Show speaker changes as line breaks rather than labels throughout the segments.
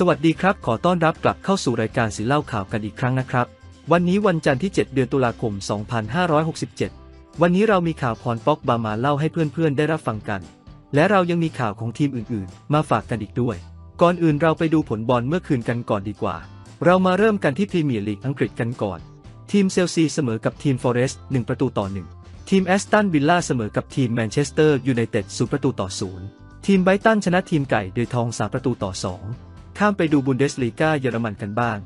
สวัสดีครับ ขอต้อนรับกลับเข้าสู่รายการสีเล่าข่าวกันอีกครั้งนะครับ วันนี้วันจันทร์ที่ 7 เดือนตุลาคม 2567 วันนี้เรามีข่าวพรป็อกบามาเล่าให้เพื่อนๆ ได้รับฟังกัน และเรายังมีข่าวของทีมอื่นๆ มาฝากกันอีกด้วย ก่อนอื่นเราไปดูผลบอลเมื่อคืนกันก่อนดีกว่า เรามาเริ่มกันที่พรีเมียร์ลีกอังกฤษกันก่อน ทีมเชลซีเสมอกับทีมฟอเรสต์1ประตูต่อ1ทีมแอสตันวิลล่าเสมอกับทีมแมนเชสเตอร์ยูไนเต็ด0ประตูต่อ0ทีมไบตันชนะทีมไก่โดยทอง3ประตูต่อ2 ข้ามไปดูบุนเดสลีกาเยอรมันกันบ้าง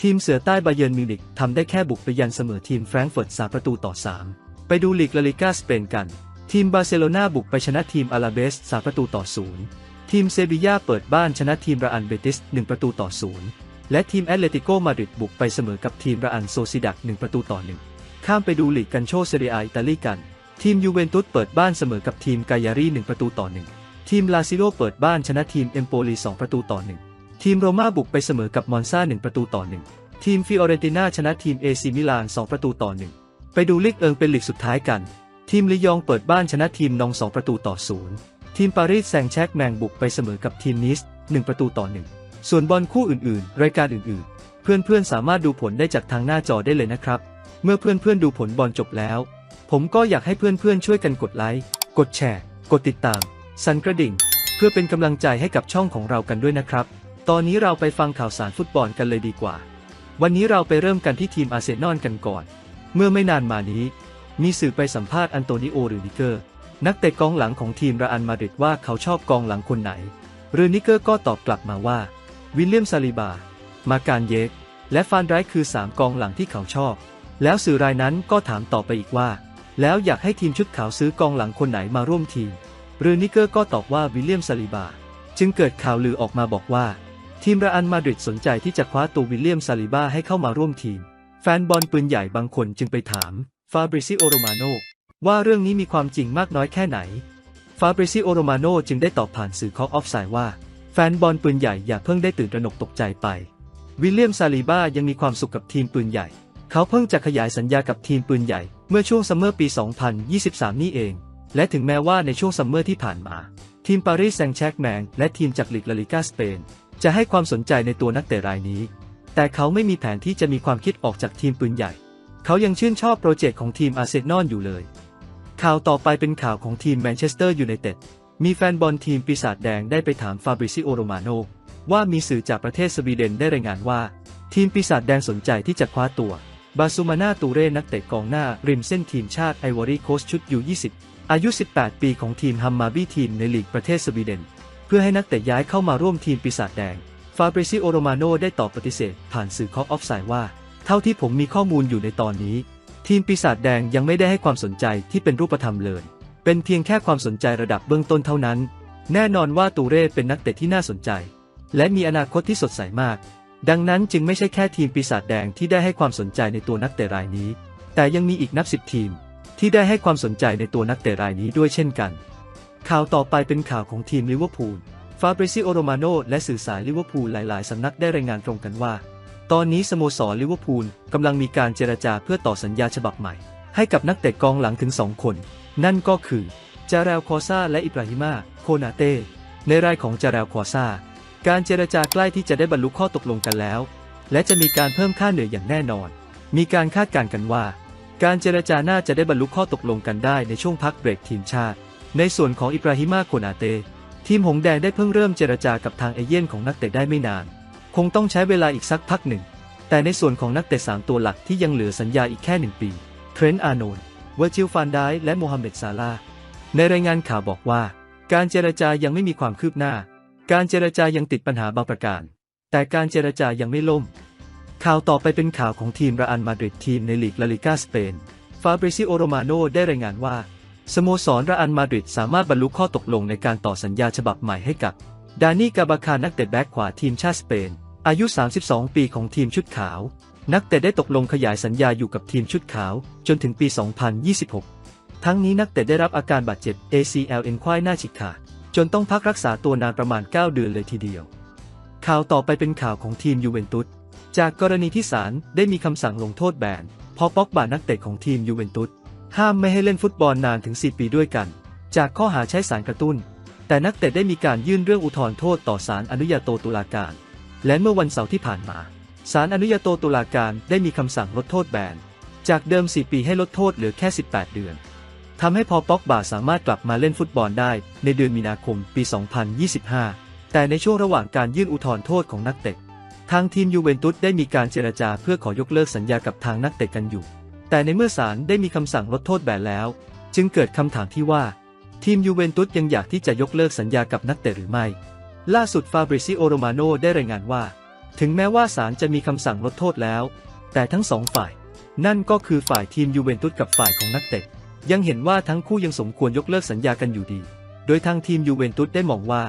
ทีมเสือใต้บาเยิร์นมิวนิกทำได้แค่บุกไปยันเสมอทีมแฟรงก์เฟิร์ต3ประตูต่อ 3 ไปดูลีกลาลิกาสเปนกัน ทีมบาร์เซโลนาบุกไปชนะทีมอาราเบส3ประตูต่อ 0 ทีมเซบีย่าเปิดบ้านชนะทีมราอันเบติส 1 ประตูต่อ 0 และทีมแอตเลติโกมาดริดบุกไปเสมอกับทีมราอันโซซิดัก 1 ประตูต่อ 1 ข้ามไปดูลีกกันโชเซเรียอิตาลีกัน ทีมยูเวนตุสเปิดบ้านเสมอกับทีมกายารี1ประตูต่อ 1 ทีมลาซิโลเปิดบ้านชนะทีมเอมโปลี2ประตูต่อ 1 ทีมโรม่าบุกไปเสมอกับมอนซา1ประตูต่อ1ทีมฟิออเรนติน่าชนะทีมเอซิมิลาน 2 ประตูต่อ1ไปดูลีกเอิงเป็นลีกสุดท้ายกัน ทีมลียองเปิดบ้านชนะทีมนอง 2 ประตูต่อ0ทีมปารีสแซงแชกแมงบุกไปเสมอกับทีมนิส 1 ประตูต่อ1ส่วนบอลคู่อื่นๆ รายการอื่นๆ เพื่อนๆ สามารถดูผลได้จากทางหน้าจอได้เลยนะครับ เมื่อเพื่อนๆ ดูผลบอลจบแล้ว ผมก็อยากให้เพื่อนๆ ช่วยกันกดไลค์ กดแชร์ กดติดตาม สั่นกระดิ่ง เพื่อเป็นกำลังใจให้กับช่องของเรากันด้วยนะครับ ตอนนี้เราไปฟังข่าวสารฟุตบอลกันเลยดีกว่า วันนี้เราไปเริ่มกันที่ทีมอาร์เซนอลกันก่อน เมื่อไม่นานมานี้ มีสื่อไปสัมภาษณ์อันโตนิโอรูดิเกอร์ นักเตะกองหลังของทีมราอันมาดริดว่าเขาชอบกองหลังคนไหนรูดิเกอร์ก็ตอบกลับมาว่า วิลเลียมซาลิบา มาการเยก และฟานไรค์คือ 3 กองหลังที่เขาชอบ แล้วสื่อรายนั้นก็ถามต่อไปอีกว่า แล้วอยากให้ทีมชุดขาวซื้อกองหลังคนไหนมาร่วมทีมรูนิเกอร์ก็ตอบว่าวิลเลียมซาลิบา จึงเกิดข่าวลือออกมาบอกว่า ทีมราอันมาดริดสนใจที่จะคว้าตัววิลเลียมซาลิบาให้เข้ามาร่วมทีม แฟนบอลปืนใหญ่บางคนจึงไปถามฟาบริซิโอโรมาโนว่าเรื่องนี้มีความจริงมากน้อยแค่ไหน ฟาบริซิโอโรมาโนจึงได้ตอบผ่านสื่อคอออฟไซด์ว่า แฟนบอลปืนใหญ่อย่าเพิ่งได้ตื่นตระหนกตกใจไป วิลเลียมซาลิบายังมีความสุขกับทีมปืนใหญ่ เขาเพิ่งจะขยายสัญญากับทีมปืนใหญ่ เมื่อช่วงซัมเมอร์ปี 2023 นี่เอง และถึงแม้ว่าในช่วงซัมเมอร์ที่ผ่านมา ทีมปารีสแซงต์แชร์กแมงและทีมจากลีกลาลิกาสเปน จะให้ความสนใจในตัวนักเตะรายนี้ แต่เขาไม่มีแผนที่จะมีความคิดออกจากทีมปืนใหญ่ เขายังชื่นชอบโปรเจกต์ของทีมอาร์เซนอลอยู่เลย ข่าวต่อไปเป็นข่าวของทีมแมนเชสเตอร์ยูไนเต็ด มีแฟนบอลทีมปีศาจแดงได้ไปถามฟาบริซิโอโรมาโนว่ามีสื่อจากประเทศสวีเดนได้รายงานว่า ทีมปีศาจแดงสนใจที่จะคว้าตัวบาซูมาน่าตูเร่นักเตะกองหน้าริมเส้นทีมชาติไอวอรี่โคสชุดยู20 อายุ 18 ปีของทีมฮัมมาบี้ทีมในลีกประเทศสวีเดน เพื่อให้นักเตะย้ายเข้ามาร่วมทีมปีศาจแดง ฟาเบริซิโอโรมาโนได้ตอบปฏิเสธ ผ่านสื่อคอกออฟไซด์ว่า เท่าที่ผมมีข้อมูลอยู่ในตอนนี้ ทีมปีศาจแดงยังไม่ได้ให้ความสนใจที่เป็นรูปธรรมเลย เป็นเพียงแค่ความสนใจระดับเบื้องต้นเท่านั้น แน่นอนว่าตูเร่เป็นนักเตะที่น่าสนใจ และมีอนาคตที่สดใสมาก ดังนั้นจึงไม่ใช่แค่ทีมปีศาจแดงที่ได้ให้ความสนใจในตัวนักเตะรายนี้ แต่ยังมีอีกนับสิบทีม ที่ได้ให้ความสนใจในตัวนักเตะรายนี้ด้วยเช่นกัน ข่าวต่อไปเป็นข่าวของทีมลิเวอร์พูล ฟาบริซิโอโรมาโนและสื่อสารลิเวอร์พูลหลาย ๆ สำนักได้รายงานตรงกันว่า ตอนนี้สโมสรลิเวอร์พูลกำลังมีการเจรจาเพื่อต่อสัญญาฉบับใหม่ ให้กับนักเตะกองหลังถึง 2 คน นั่นก็คือ จาราลคอซาและอิบราฮิมา โคนาเต้ ในรายของจาราลคอซาการเจรจาใกล้ที่จะได้บรรลุข้อตกลงกันแล้ว และจะมีการเพิ่มค่าเหนื่อยอย่างแน่นอน มีการคาดการณ์กันว่า การเจรจาน่าจะได้บรรลุข้อตกลงกันได้ในช่วงพักเบรกทีมชาติ ในส่วนของอิบราฮิมาโคนาเต้ทีมหงแดงได้เพิ่งเริ่มเจรจากับทางเอเย่นของนักเตะได้ไม่นาน คงต้องใช้เวลาอีกสักพักหนึ่ง แต่ในส่วนของนักเตะสามตัวหลักที่ยังเหลือสัญญาอีกแค่หนึ่งปีเทรนต์อาร์โนลด์เวอร์จิลฟานไดและโมฮัมเหม็ดซาลาในรายงานข่าวบอกว่า การเจรจายังไม่มีความคืบหน้า การเจรจายังติดปัญหาบางประการ แต่การเจรจายังไม่ล่ม ข่าวต่อไปเป็นข่าวของทีมรอันมาดริดทีมในลีกลาลิกาสเปนฟาบริซิโอโรมาโนได้รายงานว่า สโมสรราอันมาดริดสามารถบรรลุข้อตกลงในการต่อสัญญาฉบับใหม่ให้กับ ดานี่กาบาคานักเตะแบ็กขวาทีมชาติสเปน อายุ 32 ปีของทีมชุดขาว นักเตะได้ตกลงขยายสัญญาอยู่กับทีมชุดขาว จนถึงปี 2026 ทั้งนี้นักเตะได้รับอาการบาดเจ็บ ACL เอ็นควายหน้าฉีกขาดจนต้องพักรักษาตัวนานประมาณ 9 เดือนเลยทีเดียว ข่าวต่อไปเป็นข่าวของทีมยูเวนตุสจากกรณีที่ศาลได้มีคำสั่งลงโทษแบนพอป็อกบานักเตะของทีมยูเวนตุส ห้ามไม่ให้เล่นฟุตบอลนานถึง 4 ปีด้วยกัน จากข้อหาใช้สารกระตุ้น แต่นักเตะได้มีการยื่นเรื่องอุทธรณ์โทษต่อศาลอนุญาโตตุลาการ และเมื่อวันเสาร์ที่ผ่านมาศาลอนุญาโตตุลาการได้มีคำสั่งลดโทษแบน จากเดิม 4 ปีให้ลดโทษเหลือแค่ 18 เดือนทำให้พอป็อกบาสามารถกลับมาเล่นฟุตบอลได้ในเดือนมีนาคมปี 2025 แต่ในช่วงระหว่างการยื่นอุทธรณ์โทษของนักเตะ ทางทีมยูเวนตุสได้มีการเจรจาเพื่อขอยกเลิกสัญญากับทางนักเตะกันอยู่ แต่ในเมื่อศาลได้มีคำสั่งลดโทษแบนแล้ว จึงเกิดคำถามที่ว่า ทีมยูเวนตุสยังอยากที่จะยกเลิกสัญญากับนักเตะหรือไม่ ล่าสุดฟาบริซิโอโรมาโนได้รายงานว่า ถึงแม้ว่าศาลจะมีคำสั่งลดโทษแล้ว แต่ทั้งสองฝ่าย นั่นก็คือฝ่ายทีมยูเวนตุสกับฝ่ายของนักเตะยังเห็นว่าทั้งคู่ยังสมควรยกเลิกสัญญากันอยู่ดี โดยทางทีมยูเวนตุสได้มองว่า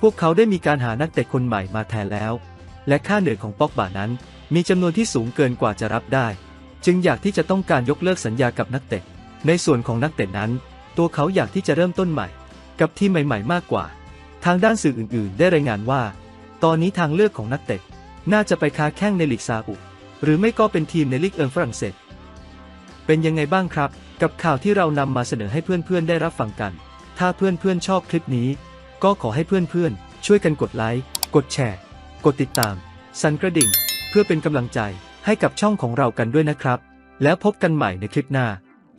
พวกเขาได้มีการหานักเตะคนใหม่มาแทนแล้ว และค่าเหนื่อยของปอกบานั้น มีจำนวนที่สูงเกินกว่าจะรับได้ จึงอยากที่จะต้องการยกเลิกสัญญากับนักเตะ ในส่วนของนักเตะนั้น ตัวเขาอยากที่จะเริ่มต้นใหม่ กับทีมใหม่ๆ มากกว่า ทางด้านสื่ออื่นๆ ได้รายงานว่า ตอนนี้ทางเลือกของนักเตะ น่าจะไปค้าแข้งในลีกซาอุหรือไม่ก็เป็นทีมในลีกเอิงฝรั่งเศส เป็นยังไงบ้างครับ กับข่าวที่เรานำมาเสนอให้เพื่อนๆ ได้รับฟังกัน ถ้าเพื่อนๆ ชอบคลิปนี้ ก็ขอให้เพื่อนๆ ช่วยกันกดไลค์ กดแชร์ กดติดตาม สั่นกระดิ่ง เพื่อเป็นกำลังใจ ให้กับช่องของเรากันด้วยนะครับ แล้วพบกันใหม่ในคลิปหน้า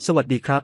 สวัสดีครับ